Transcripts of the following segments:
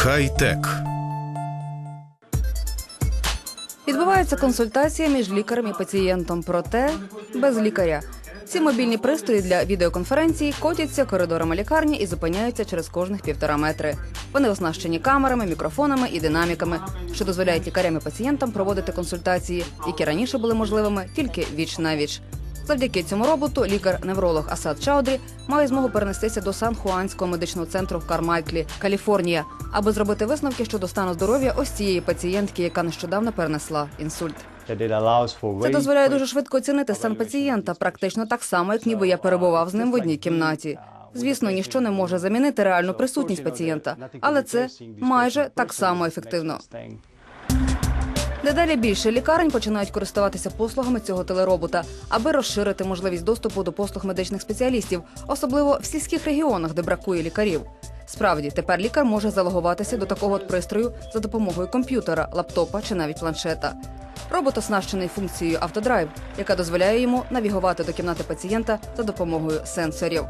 Хай-тек. Відбувається консультація між лікарем і пацієнтом, проте без лікаря. Ці мобільні пристрої для відеоконференцій котяться коридорами лікарні і зупиняються через кожних півтора метри. Вони оснащені камерами, мікрофонами і динаміками, що дозволяють лікарям і пацієнтам проводити консультації, які раніше були можливими тільки віч на віч. Завдяки цьому роботу лікар-невролог Асад Чаудрі має змогу перенестися до Сан-Хуанського медичного центру в Кармайклі, Каліфорнія, аби зробити висновки щодо стану здоров'я ось цієї пацієнтки, яка нещодавно перенесла інсульт. Це дозволяє дуже швидко оцінити стан пацієнта, практично так само, як ніби я перебував з ним в одній кімнаті. Звісно, ніщо не може замінити реальну присутність пацієнта, але це майже так само ефективно. Дедалі більше лікарень починають користуватися послугами цього телеробота, аби розширити можливість доступу до послуг медичних спеціалістів, особливо в сільських регіонах, де бракує лікарів. Справді, тепер лікар може залогуватися до такого от пристрою за допомогою комп'ютера, лаптопа чи навіть планшета. Робот оснащений функцією автодрайв, яка дозволяє йому навігувати до кімнати пацієнта за допомогою сенсорів.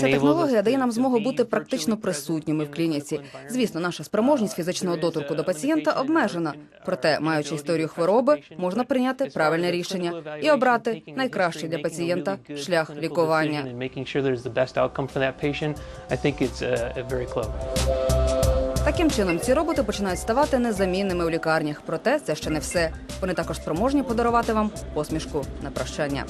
Ця технологія дає нам змогу бути практично присутніми в клініці. Звісно, наша спроможність фізичного доторку до пацієнта обмежена. Проте, маючи історію хвороби, можна прийняти правильне рішення і обрати найкращий для пацієнта шлях лікування. Таким чином, ці роботи починають ставати незамінними у лікарнях. Проте це ще не все. Вони також спроможні подарувати вам посмішку на прощання.